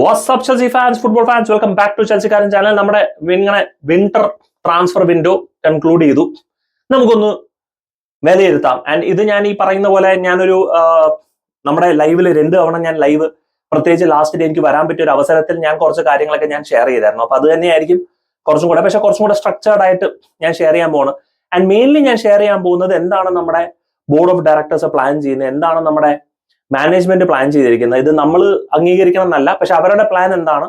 WhatsApp Chelsea fans football fans welcome back to ചെൽസിക്കാരൻ channel നമ്മുടെ ഇങ്ങനെ winter transfer window conclude ചെയ്തു. നമുക്കൊന്ന് വിലയിരുത്താം. ആൻഡ് ഇത് ഞാൻ ഈ പറയുന്ന പോലെ ഞാനൊരു നമ്മുടെ ലൈവിൽ രണ്ട് തവണ ഞാൻ ലൈവ് പ്രത്യേകിച്ച് ലാസ്റ്റ് ഡേ എനിക്ക് വരാൻ പറ്റിയ ഒരു അവസരത്തിൽ ഞാൻ കുറച്ച് കാര്യങ്ങളൊക്കെ ഞാൻ ഷെയർ ചെയ്തായിരുന്നു. അപ്പൊ അത് തന്നെയായിരിക്കും കുറച്ചും കൂടെ പക്ഷെ കുറച്ചും കൂടെ സ്ട്രക്ചേർഡ് ആയിട്ട് ഞാൻ ഷെയർ ചെയ്യാൻ പോകുന്നത് ആൻഡ് മെയിൻലി ഞാൻ ഷെയർ ചെയ്യാൻ പോകുന്നത് എന്താണ് നമ്മുടെ ബോർഡ് ഓഫ് ഡയറക്ടേഴ്സ് പ്ലാൻ ചെയ്യുന്നത്? എന്താണ് നമ്മുടെ മാനേജ്മെന്റ് പ്ലാൻ ചെയ്തിരിക്കുന്നത്. ഇത് നമ്മൾ അംഗീകരിക്കണം എന്നല്ല പക്ഷെ അവരുടെ പ്ലാൻ എന്താണ്?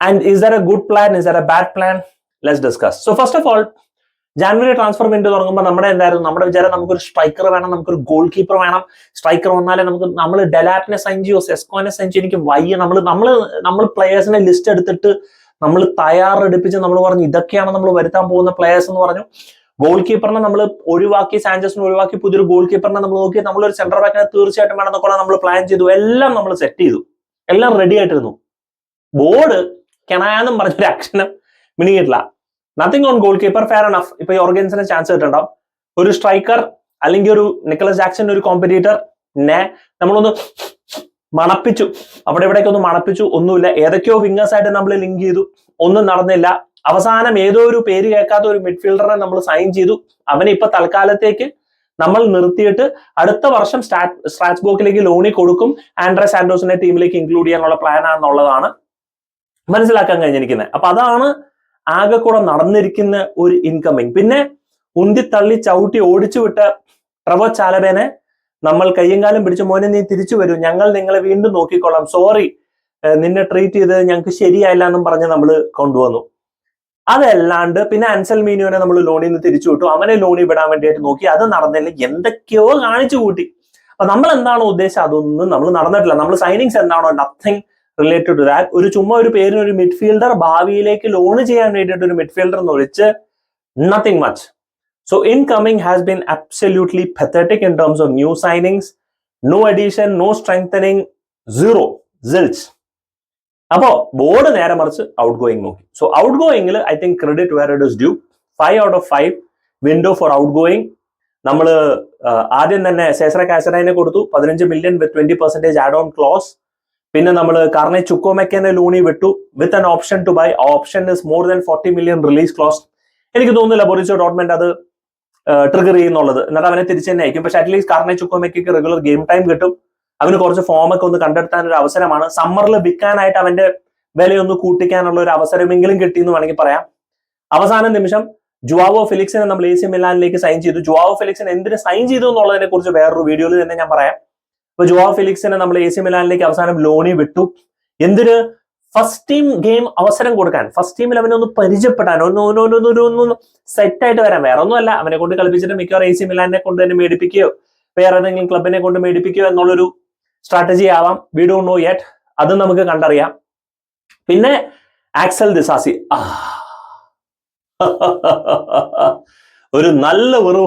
And is there a good plan is there a bad plan let's discuss so first of all January transfer window തുടങ്ങുമ്പോൾ നമ്മുടെ എന്തായിരുന്നു? നമ്മുടെ വിചാരം നമുക്കൊരു സ്ട്രൈക്കർ വേണം നമുക്കൊരു ഗോൾ കീപ്പർ വേണം. സ്ട്രൈക്കർ വന്നാലേ നമുക്ക് നമ്മൾ ഡെലാപ്പിനെ സൈൻ ചെയ്യോ സെസ്കോനെ സൈൻ ചെയ്യും എനിക്ക് വയ്യ. നമ്മൾ നമ്മൾ നമ്മൾ പ്ലേയേഴ്സിനെ ലിസ്റ്റ് എടുത്തിട്ട് നമ്മൾ തയ്യാറെടുപ്പിച്ച് നമ്മൾ പറഞ്ഞു ഇതൊക്കെയാണ് നമ്മൾ വരുത്താൻ പോകുന്ന പ്ലേയേഴ്സ് എന്ന് പറഞ്ഞു. ഗോൾ കീപ്പറിനെ നമ്മൾ ഒഴിവാക്കി സാഞ്ചസിനെ ഒഴിവാക്കി പുതിയൊരു ഗോൾ കീപ്പറിനെ നമ്മൾ നോക്കി നമ്മളൊരു സെന്റർ ബാക്കിനെ തീർച്ചയായിട്ടും വേണമെന്നൊക്കെ നമ്മൾ പ്ലാൻ ചെയ്തു. എല്ലാം നമ്മൾ സെറ്റ് ചെയ്തു. എല്ലാം റെഡി ആയിട്ടിരുന്നു. ബോർഡ് കെണാന്നും പറഞ്ഞൊരു അക്ഷരം മിനിയിട്ടില്ല nothing on goal keeper fair enough ഇപ്പൊ ഓർഗൻസിന് ചാൻസ് കിട്ടുണ്ടാവും. ഒരു സ്ട്രൈക്കർ അല്ലെങ്കിൽ ഒരു നിക്കലസ് ജാക്സൺ ഒരു കോമ്പറ്റീറ്റർ നമ്മളൊന്ന് മണപ്പിച്ചു. അവിടെ ഇവിടേക്ക് ഒന്ന് മണപ്പിച്ചു. ഒന്നുമില്ല. ഏതൊക്കെയോ ഫിംഗേഴ്സ് ആയിട്ട് നമ്മൾ ലിങ്ക് ചെയ്തു. ഒന്നും നടന്നില്ല. അവസാനം ഏതോ ഒരു പേര് കേൾക്കാത്ത ഒരു മിഡ്ഫീൽഡറെ നമ്മൾ സൈൻ ചെയ്തു. അവനെ ഇപ്പൊ തൽക്കാലത്തേക്ക് നമ്മൾ നിർത്തിയിട്ട് അടുത്ത വർഷം സ്ട്രാറ്റ് ബോക്കിലേക്ക് ലോണി കൊടുക്കും. ആൻഡ്രസ് ആൻഡോസിനെ ടീമിലേക്ക് ഇൻക്ലൂഡ് ചെയ്യാനുള്ള പ്ലാൻ ആണെന്നുള്ളതാണ് മനസ്സിലാക്കാൻ കഴിഞ്ഞിരിക്കുന്നത്. അപ്പൊ അതാണ് ആകെ കൂടെ നടന്നിരിക്കുന്ന ഒരു ഇൻകമിങ് പിന്നെ ഉന്തി തള്ളി ചവിട്ടി ഓടിച്ചു വിട്ട ട്രവോ ചാലബേനെ നമ്മൾ കയ്യും കാലം പിടിച്ച മോനെ നീ തിരിച്ചു വരൂ. ഞങ്ങൾ നിങ്ങളെ വീണ്ടും നോക്കിക്കൊള്ളാം. സോറി നിന്നെ ട്രീറ്റ് ചെയ്ത് ഞങ്ങൾക്ക് ശരിയായില്ല എന്നും പറഞ്ഞ് നമ്മൾ കൊണ്ടുവന്നു. അതല്ലാണ്ട് പിന്നെ അൻസൽ മീനുവിനെ നമ്മൾ ലോണിൽ നിന്ന് തിരിച്ചു വിട്ടു. അവനെ ലോണിൽ വിടാൻ വേണ്ടിയിട്ട് നോക്കി. അത് നടന്നില്ല. എന്തൊക്കെയോ കാണിച്ചു കൂട്ടി. അപ്പൊ നമ്മൾ എന്താണോ ഉദ്ദേശം അതൊന്നും നമ്മൾ നടന്നിട്ടില്ല. നമ്മൾ സൈനിങ്സ് എന്താണോ? നത്തിങ് റിലേറ്റഡ് ടു ദാറ്റ് ഒരു ചുമ്മാ ഒരു പേരിന് ഒരു മിഡ്ഫീൽഡർ ഭാവിയിലേക്ക് ലോൺ ചെയ്യാൻ വേണ്ടിയിട്ട് ഒരു മിഡ്ഫീൽഡർ എന്ന് ഒഴിച്ച് nothing much so incoming has been absolutely pathetic in terms of new signings. No addition, no strengthening, zero, zilch. അപ്പോ ബോർഡ് നേരെ മറിച്ച് ഔട്ട് ഗോയിങ് നോക്കി. So out ഗോയിങ്ങിൽ I think credit where it is due five out of five window four out going നമ്മൾ ആദ്യം തന്നെ Cesare കാസറൈനെ കൊടുത്തു. പതിനഞ്ച് million with twenty percentage add on clause പിന്നെ നമ്മൾ കാർണെ ചുക്കോമെക്കനെ ലൂണി വിട്ടു. With an option to buy option is more than forty million release clause എനിക്ക് തോന്നുന്നില്ല ബൊറിസോ ഡോട്ട്മെന്റ് അത് ട്രിഗർ ചെയ്യുന്നുള്ളത്. എന്നിട്ട് അവനെ തിരിച്ചു തന്നെ അയക്കും. പക്ഷെ അറ്റ്ലീസ്റ്റ് കാർണെ ചുക്കോമയ്ക്ക് റെഗുലർ ഗെയിം ടൈം കിട്ടും. അവന് കുറച്ച് ഫോം ഒക്കെ ഒന്ന് കണ്ടെത്താൻ ഒരു അവസരമാണ് സമ്മറിൽ വിൽക്കാനായിട്ട് അവന്റെ വിലയൊന്ന് കൂട്ടിക്കാനുള്ള ഒരു അവസരമെങ്കിലും കിട്ടി എന്ന് വേണമെങ്കിൽ പറയാം. അവസാന നിമിഷം ജുവാവോ ഫിലിക്സിനെ നമ്മൾ എ സി മിലാനിലേക്ക് സൈൻ ചെയ്തു. ജുവാവോ ഫിലിക്സിനെ എന്തിന് സൈൻ ചെയ്തു എന്നുള്ളതിനെ കുറിച്ച് വേറൊരു വീഡിയോയിൽ തന്നെ ഞാൻ പറയാം. ഇപ്പൊ ജുവാവോ ഫിലിക്സിനെ നമ്മൾ എ സി മിലാനിലേക്ക് അവസാനം ലോണി വിട്ടു. എന്തിന് ഫസ്റ്റ് ടീം ഗെയിം അവസരം കൊടുക്കാൻ. ഫസ്റ്റ് ടീമിൽ അവനെ ഒന്ന് പരിചയപ്പെടാൻ. ഒന്ന് ഒന്ന് സെറ്റ് ആയിട്ട് വരാൻ. വേറെ ഒന്നുമല്ല അവനെ കൊണ്ട് കളിപ്പിച്ചിട്ട് മിക്കവാറും എ സി മിലാനെ കൊണ്ട് തന്നെ മേടിപ്പിക്കുകയോ വേറെ ഏതെങ്കിലും ക്ലബിനെ കൊണ്ട് മേടിപ്പിക്കുകയോ എന്നുള്ളൊരു സ്ട്രാറ്റജി ആവാം. വി ഡോ നോ യെറ്റ് അത് നമുക്ക് കണ്ടറിയാം. പിന്നെ ആക്സൽ ദിസാസി ഒരു നല്ല ഒരു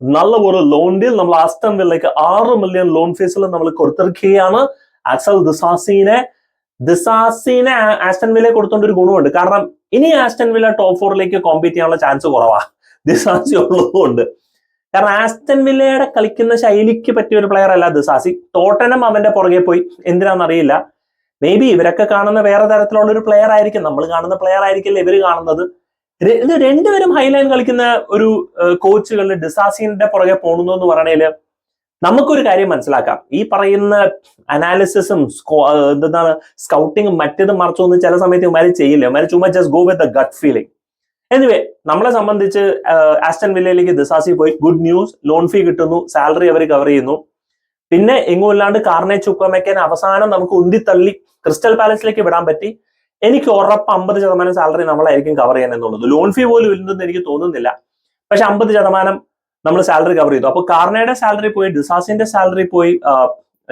നല്ല ഒരു ലോൺ ഡീൽ നമ്മൾ ആസ്റ്റൺ വില്ലയ്ക്ക് ആറ് മില്യൺ ലോൺ ഫീസിൽ നമ്മൾ കൊടുത്തിരിക്കുകയാണ്. ആക്സൽ ദിസാസിനെ ദിസാസിനെ ആസ്റ്റൻ വില്ല കൊടുത്തോണ്ട് ഒരു ഗുണമുണ്ട് കാരണം ഇനി ആസ്റ്റൺ വില ടോപ്പ് ഫോറിലേക്ക് കോമ്പീറ്റ് ചെയ്യാനുള്ള ചാൻസ് കുറവാ. ദിസാസി ഉള്ളതുകൊണ്ട്. കാരണം ആസ്റ്റൺ വില്ലയുടെ കളിക്കുന്ന ശൈലിക്ക് പറ്റിയ ഒരു പ്ലെയർ അല്ല ദിസാസി. ടോട്ടനം അവന്റെ പുറകെ പോയി. എന്തിനാണെന്നറിയില്ല മേ ബി ഇവരൊക്കെ കാണുന്ന വേറെ തരത്തിലുള്ള ഒരു പ്ലെയർ ആയിരിക്കും. നമ്മൾ കാണുന്ന പ്ലെയർ ആയിരിക്കില്ല ഇവർ കാണുന്നത്. ഇത് രണ്ടുപേരും ഹൈലൈൻ കളിക്കുന്ന ഒരു കോച്ചുകളിൽ ഡിസാസിന്റെ പുറകെ പോണു എന്ന് പറയണേൽ നമുക്കൊരു കാര്യം മനസ്സിലാക്കാം. ഈ പറയുന്ന അനാലിസിസും എന്താണ് സ്കൗട്ടിങ്ങും മറ്റേതും മറിച്ചൊന്നും ചില സമയത്ത് ഇവന്മാര് ചെയ്യില്ല? ഇവന്മാര് ചുമ്മാ just go with gut feeling anyway നമ്മളെ സംബന്ധിച്ച് ആസ്റ്റൻ വില്ലയിലേക്ക് ദിസാസി പോയി. ഗുഡ് ന്യൂസ് ലോൺ ഫീ കിട്ടുന്നു. സാലറി അവർ കവർ ചെയ്യുന്നു. പിന്നെ എങ്ങും ഇല്ലാണ്ട് കാർണെ ചുക്കമയ്ക്കൻ അവസാനം നമുക്ക് ഉന്തിത്തള്ളി ക്രിസ്റ്റൽ പാലസിലേക്ക് വിടാൻ പറ്റി. എനിക്ക് ഉറപ്പ് അമ്പത് ശതമാനം സാലറി നമ്മളായിരിക്കും കവർ ചെയ്യാൻ എന്നുള്ളത്. ലോൺ ഫീ പോലും ഇല്ലെന്ന് എനിക്ക് തോന്നുന്നില്ല. പക്ഷെ അമ്പത് ശതമാനം നമ്മൾ സാലറി കവർ ചെയ്തു. അപ്പൊ കാർണയുടെ സാലറി പോയി ഡിസാസിന്റെ സാലറി പോയി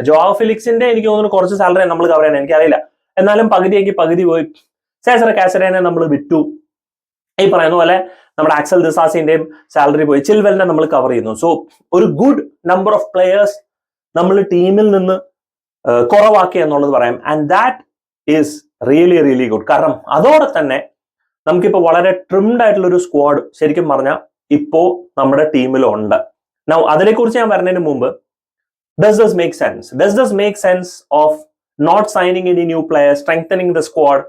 ജോ ഫിലിക്സിന്റെ എനിക്ക് തോന്നുന്നു കുറച്ച് സാലറി നമ്മൾ കവർ ചെയ്യണം എനിക്കറിയില്ല. എന്നാലും പകുതിയെങ്കിൽ പകുതി പോയി. സേസറ കാസറേനെ നമ്മൾ വിറ്റു ഈ പറയുന്ന പോലെ നമ്മുടെ ആക്സൽ ദിസാസിന്റെയും സാലറി പോയി. ചിൽവെലിനെ നമ്മൾ കവർ ചെയ്യുന്നു. സോ ഒരു ഗുഡ് നമ്പർ ഓഫ് പ്ലെയേഴ്സ് നമ്മൾ ടീമിൽ നിന്ന് കുറവാക്കി എന്നുള്ളത് പറയാം. And that is really really good കാരണം അതോടെ തന്നെ നമുക്കിപ്പോൾ വളരെ ട്രിംഡ് ആയിട്ടുള്ള ഒരു സ്ക്വാഡ് ശരിക്കും പറഞ്ഞാൽ ഇപ്പോ നമ്മുടെ ടീമിലുണ്ട്. നൗ അതിനെക്കുറിച്ച് ഞാൻ പറഞ്ഞതിന് മുമ്പ് does this make sense does this make sense of not signing in new player strengthening the squad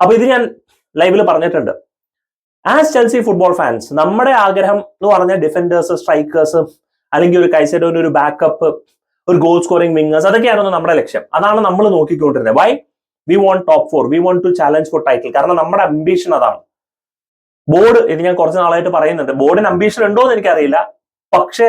അപ്പൊ ഇത് ഞാൻ ലൈവിൽ പറഞ്ഞിട്ടുണ്ട്. ആസ് ചെൽസി ഫുട്ബോൾ ഫാൻസ് നമ്മുടെ ആഗ്രഹം എന്ന് പറഞ്ഞ ഡിഫൻഡേഴ്സ് സ്ട്രൈക്കേഴ്സ് അല്ലെങ്കിൽ ഒരു കൈസൈഡോന് ഒരു ബാക്കപ്പ് ഒരു ഗോൾ സ്കോറിംഗ് വിങ്ങേഴ്സ് അതൊക്കെയായിരുന്നു നമ്മുടെ ലക്ഷ്യം. അതാണ് നമ്മൾ നോക്കിക്കൊണ്ടിരുന്നത്. Why we want top four we want to challenge for title കാരണം നമ്മുടെ അംബീഷൻ അതാണ്. ബോർഡ് ഇത് ഞാൻ കുറച്ച് നാളായിട്ട് പറയുന്നുണ്ട്. ബോർഡിന് അംബീഷൻ ഉണ്ടോ എന്ന് എനിക്കറിയില്ല. പക്ഷേ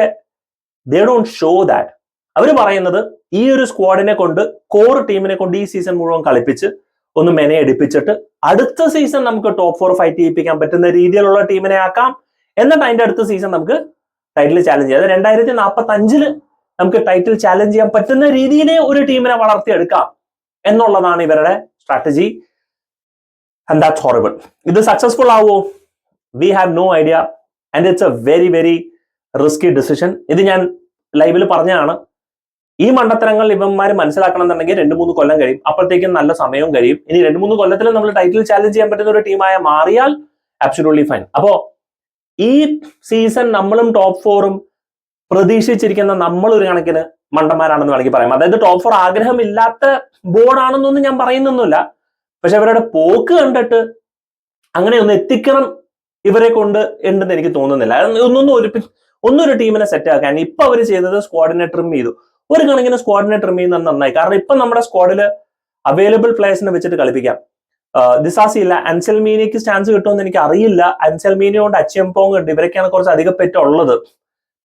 ദേ ഡോണ്ട് ഷോ ദാറ്റ് അവർ പറയുന്നത് ഈ ഒരു സ്ക്വാഡിനെ കൊണ്ട് കോർ ടീമിനെ കൊണ്ട് ഈ സീസൺ മുഴുവൻ കളിപ്പിച്ച് ഒന്ന് മെനെ എടുപ്പിച്ചിട്ട് അടുത്ത സീസൺ നമുക്ക് ടോപ്പ് ഫോർ ഫൈറ്റ് ചെയ്യിപ്പിക്കാൻ പറ്റുന്ന രീതിയിലുള്ള ടീമിനെ ആക്കാം. എന്നിട്ട് അതിന്റെ അടുത്ത സീസൺ നമുക്ക് ടൈറ്റിൽ ചാലഞ്ച് ചെയ്യാം. അത് രണ്ടായിരത്തി നാൽപ്പത്തി അഞ്ചിൽ നമുക്ക് ടൈറ്റിൽ ചാലഞ്ച് ചെയ്യാൻ പറ്റുന്ന രീതിയിലെ ഒരു ടീമിനെ വളർത്തിയെടുക്കാം എന്നുള്ളതാണ് ഇവരുടെ സ്ട്രാറ്റജി ആൻഡ് ഹോറിബിൾ ഇത് സക്സസ്ഫുൾ ആവുമോ we have no idea and it's a very very risky decision ഇത് ഞാൻ ലൈവിൽ പറഞ്ഞതാണ്. ഈ മണ്ടത്തരങ്ങൾ ഇവന്മാർ മനസ്സിലാക്കണം എന്നുണ്ടെങ്കിൽ രണ്ട് മൂന്ന് കൊല്ലം കഴിയും. അപ്പോഴത്തേക്കും നല്ല സമയവും കഴിയും. ഇനി രണ്ട് മൂന്ന് കൊല്ലത്തിൽ നമ്മൾ ടൈറ്റിൽ ചാലഞ്ച് ചെയ്യാൻ പറ്റുന്ന ഒരു ടീമായ മാറിയാൽ ആബ്സൊല്യൂട്ട്ലി ഫൈൻ അപ്പോ ഈ സീസൺ നമ്മളും ടോപ്പ് ഫോറും പ്രതീക്ഷിച്ചിരിക്കുന്ന നമ്മൾ ഒരു കണക്കിന് മണ്ടന്മാരാണെന്ന് വേണമെങ്കിൽ പറയാം. അതായത് ടോപ്പ് ഫോർ ആഗ്രഹമില്ലാത്ത ബോർഡാണെന്നൊന്നും ഞാൻ പറയുന്നൊന്നുമില്ല. പക്ഷെ അവരുടെ പോക്ക് കണ്ടിട്ട് അങ്ങനെ ഒന്ന് എത്തിക്കണം ഇവരെ കൊണ്ട് ഉണ്ടെന്ന് എനിക്ക് തോന്നുന്നില്ല. ഒന്നൊന്നും ഒരു ഒന്നൊരു ടീമിനെ സെറ്റ് ആക്കാൻ. ഇപ്പൊ അവർ ചെയ്തത് സ്ക്വാഡിനെ ട്രിം ചെയ്തു. ഒരു കണക്കിന് സ്ക്വാഡിനെ ട്രിം ചെയ്യുന്നത് നന്നായി. കാരണം ഇപ്പൊ നമ്മുടെ സ്ക്വാഡിൽ അവൈലബിൾ പ്ലേയേഴ്സിനെ വെച്ചിട്ട് കളിപ്പിക്കാം. ദിസാസി ഇല്ല അൻസൽമീനിക്ക് ചാൻസ് കിട്ടുമെന്ന് എനിക്ക് അറിയില്ല. അൻസൽമീനി കൊണ്ട് അച്ചംപോങ് ഉണ്ട്. ഇവരൊക്കെയാണ് കുറച്ച് അധികം പെറ്റുള്ളത്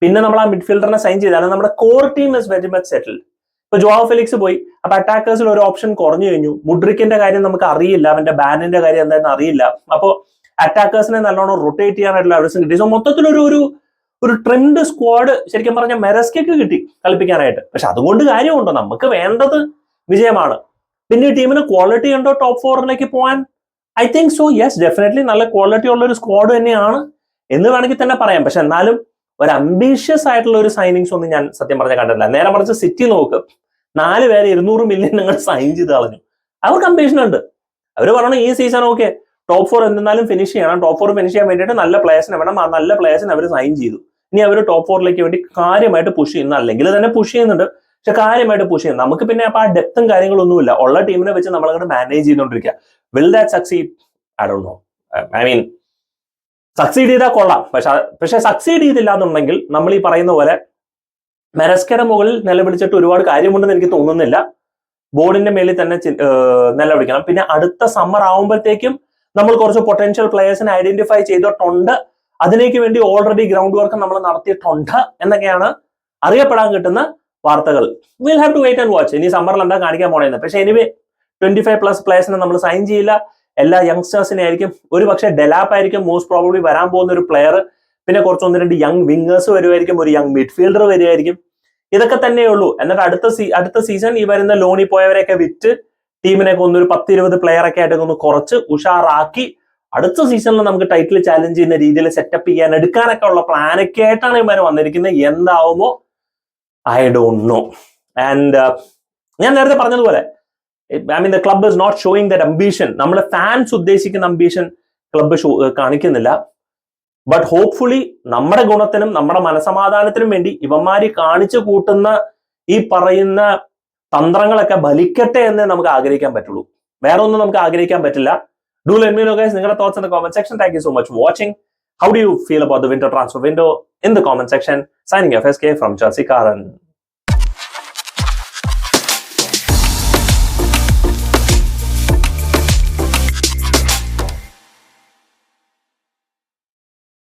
പിന്നെ നമ്മൾ ആ മിഡ്ഫീൽഡറിനെ സൈൻ ചെയ്താൽ നമ്മുടെ core team is very much settled ഇപ്പൊ ജോവാ ഫെലിക്സ് പോയി. അപ്പൊ അറ്റാക്കേഴ്സിൽ ഒരു ഓപ്ഷൻ കുറഞ്ഞു കഴിഞ്ഞു. മുഡ്രിക്കിന്റെ കാര്യം നമുക്ക് അറിയില്ല. അവന്റെ ബാനിന്റെ കാര്യം എന്താണെന്ന് അറിയില്ല. അപ്പോ അറ്റാക്കേഴ്സിനെ നല്ലോണം റൊട്ടേറ്റ് ചെയ്യാനായിട്ടുള്ള അവസരം കിട്ടി. സോ മൊത്തത്തിലൊരു ഒരു ഒരു ട്രെൻഡ് സ്ക്വാഡ് ശരിക്കും പറഞ്ഞാൽ മെറസ്കയ്ക്ക് കിട്ടി കളിപ്പിക്കാനായിട്ട്. പക്ഷെ അതുകൊണ്ട് കാര്യമുണ്ടോ? നമുക്ക് വേണ്ടത് വിജയമാണ്. പിന്നെ ടീമിന് ക്വാളിറ്റി ഉണ്ടോ? ടോപ്പ് ഫോറിലേക്ക് പോകാൻ I think so yes definitely നല്ല ക്വാളിറ്റി ഉള്ള ഒരു സ്ക്വാഡ് തന്നെയാണ് എന്ന് വേണമെങ്കിൽ തന്നെ പറയാം. പക്ഷെ എന്നാലും ഒരു അംബീഷ്യസ് ആയിട്ടുള്ള ഒരു സൈനിങ്സ് ഒന്നും ഞാൻ സത്യം പറഞ്ഞ കണ്ടിട്ടില്ല. നേരെ മറിച്ച് സിറ്റി നോക്ക്. നാല് പേരെ ഇരുന്നൂറ് മില്യൺ നിങ്ങൾ സൈൻ ചെയ്ത് കളഞ്ഞു. അവർക്ക് അംബീഷൻ ഉണ്ട്. അവർ പറഞ്ഞു ഈ സീസൺ ഓക്കെ ടോപ്പ് ഫോർ എന്തെന്നാലും ഫിനിഷ് ചെയ്യണം. ടോപ്പ് ഫോർ ഫിനിഷ് ചെയ്യാൻ വേണ്ടിയിട്ട് നല്ല പ്ലേയേഴ്സിനെ വേണം. ആ നല്ല പ്ലേയേഴ്സിനെ അവർ സൈൻ ചെയ്തു. ഇനി അവർ ടോപ്പ് ഫോറിലേക്ക് വേണ്ടി കാര്യമായിട്ട് പുഷ് ചെയ്യുന്നു. അല്ലെങ്കിൽ തന്നെ പുഷ് ചെയ്യുന്നുണ്ട്. പക്ഷെ കാര്യമായിട്ട് പുഷ് ചെയ്യുന്നു. നമുക്ക് പിന്നെ അപ്പൊ ആ ഡെപ്തും കാര്യങ്ങളൊന്നുമില്ല. ഉള്ള ടീമിനെ വെച്ച് നമ്മൾ അങ്ങനെ മാനേജ് ചെയ്തുകൊണ്ടിരിക്കുക will that succeed I do know I mean succeed ചെയ്താൽ കൊള്ളാം. പക്ഷെ പക്ഷെ സക്സീഡ് ചെയ്തില്ല എന്നുണ്ടെങ്കിൽ നമ്മൾ ഈ പറയുന്ന പോലെ മെരസ്കര മുകളിൽ നിലവിളിച്ചിട്ട് ഒരുപാട് കാര്യമുണ്ടെന്ന് എനിക്ക് തോന്നുന്നില്ല. ബോർഡിന്റെ മേലിൽ തന്നെ നിലവിളിക്കണം. പിന്നെ അടുത്ത സമ്മർ ആവുമ്പോഴത്തേക്കും നമ്മൾ കുറച്ച് പൊട്ടൻഷ്യൽ പ്ലെയേഴ്സിനെ ഐഡന്റിഫൈ ചെയ്തിട്ടുണ്ട്. അതിലേക്ക് വേണ്ടി ഓൾറെഡി ഗ്രൗണ്ട് വർക്ക് നമ്മൾ നടത്തിയിട്ടുണ്ട് എന്നൊക്കെയാണ് അറിയപ്പെടാൻ കിട്ടുന്ന വാർത്തകൾ. Will have to wait and watch ഇനി സമ്മറിൽ എന്താ കാണിക്കാൻ പോണേന്ന്. പക്ഷെ എനിവേ ട്വന്റി ഫൈവ് പ്ലസ് പ്ലേയേഴ്സിനെ നമ്മൾ സൈൻ ചെയ്യില്ല. എല്ലാ യങ്സ്റ്റേഴ്സിനെ ആയിരിക്കും. ഒരു പക്ഷേ ഡെലാപ്പ് ആയിരിക്കും മോസ്റ്റ് പ്രോബ്ലി വരാൻ പോകുന്ന ഒരു പ്ലെയർ പിന്നെ കുറച്ചൊന്ന് രണ്ട് യങ് വിങ്ങേഴ്സ് വരുമായിരിക്കും ഒരു യങ് മിഡ്ഫീൽഡർ വരുമായിരിക്കും ഇതൊക്കെ തന്നെയുള്ളൂ എന്നിട്ട് അടുത്ത സീ അടുത്ത സീസൺ ഈ വരുന്ന ലോണിൽ പോയവരെയൊക്കെ വിറ്റ് ടീമിനെ ഒന്നൊരു പത്ത് ഇരുപത് പ്ലെയർ ഒക്കെ ആയിട്ട് ഒന്ന് കുറച്ച് ഉഷാറാക്കി അടുത്ത സീസണിൽ നമുക്ക് ടൈറ്റിൽ ചാലഞ്ച് ചെയ്യുന്ന രീതിയിൽ സെറ്റപ്പ് ചെയ്യാൻ എടുക്കാനൊക്കെ ഉള്ള പ്ലാനൊക്കെ ആയിട്ടാണ് ഇവർ വന്നിരിക്കുന്നത്. എന്താവുമോ? ഐ ഡോണ്ട് നോ ആൻഡ് ഞാൻ നേരത്തെ പറഞ്ഞതുപോലെ I mean the club is not showing that ambition നമ്മൾ ഫാൻസ് ഉദ്ദേശിക്കുന്ന അംബീഷൻ ക്ലബ്ബ് ഷോ കാണിക്കുന്നില്ല. ബട്ട് ഹോപ്പ്ഫുള്ളി നമ്മുടെ ഗുണത്തിനും നമ്മുടെ മനസമാധാനത്തിനും വേണ്ടി ഇവന്മാര് കാണിച്ചു കൂട്ടുന്ന ഈ പറയുന്ന തന്ത്രങ്ങളൊക്കെ ബലിക്കട്ടെ എന്ന് നമുക്ക് ആഗ്രഹിക്കാൻ പറ്റുള്ളൂ. വേറെ ഒന്നും നമുക്ക് ആഗ്രഹിക്കാൻ പറ്റില്ല. Do let me know guys നിങ്ങളുടെ thoughts in the comment section thank you so much watching how do you feel about the window transfer window in the comment section signing F S K from കാരൻ